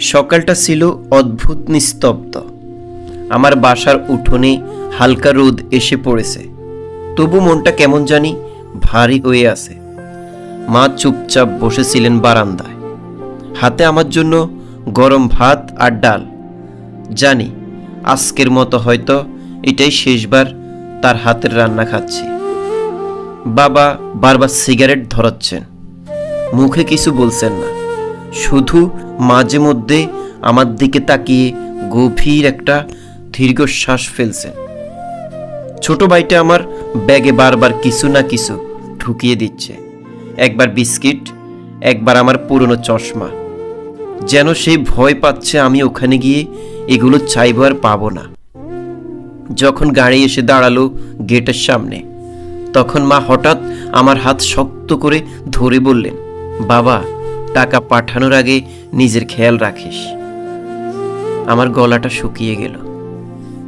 সকালটা ছিল অদ্ভুত নিস্তব্ধ। আমার বাসার উঠোনে হালকা রোদ এসে পড়েছে। তবু মনটা কেমন জানি ভারী হয়ে আছে। মা চুপচাপ বসেছিলেন বারান্দায়। হাতে আমার জন্য গরম ভাত আর ডাল। জানি আজকের মতো হয়তো এটাই শেষবার তার হাতের রান্না খাচ্ছি। বাবা বারবার সিগারেট ধরাচ্ছেন। মুখে কিছু বলছেন না। শুধু মাঝে মধ্যে আমার দিকে তাকিয়ে গভীর একটা দীর্ঘশ্বাস ফেলছেন ছোট ভাইটা আমার ব্যাগে বারবার কিছু না কিছু ঢুকিয়ে দিচ্ছে। একবার বিস্কিট, একবার আমার পুরনো চশমা। যেন সেই ভয় পাচ্ছে আমি ওখানে গিয়ে এগুলো চাইব আর পাবো না। যখন গাড়ি এসে দাঁড়াল গেটের সামনে, তখন মা হঠাৎ আমার হাত শক্ত করে ধরে বললেন, বাবা টাকা পাঠানোর আগে নিজের খেয়াল রাখিস। আমার গলাটা শুকিয়ে গেল।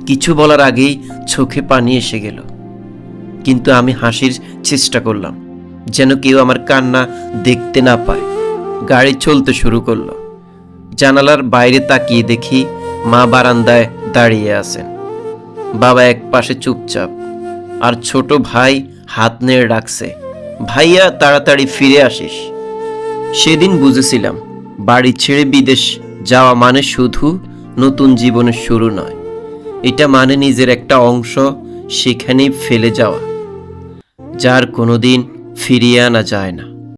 কিছু বলার আগেই চোখে পানি এসে গেল। কিন্তু আমি হাসির চেষ্টা করলাম, যেন কেউ আমার কান্না দেখতে না পায়। গাড়ি চলতে শুরু করল। জানালার বাইরে তাকিয়ে দেখি মা বারান্দায় দাঁড়িয়ে আছেন। বাবা এক পাশে চুপচাপ, আর ছোট ভাই হাত নেড়ে ডাকছে, ভাইয়া, তাড়াতাড়ি ফিরে আসিস। সেদিন বুঝেছিলাম, বাড়ি ছেড়ে বিদেশ যাওয়া মানে শুধু নতুন জীবনের শুরু নয়। এটা মানে নিজের একটা অংশ সেখানেই ফেলে যাওয়া, যার কোনোদিন ফিরিয়ে আনা যায় না।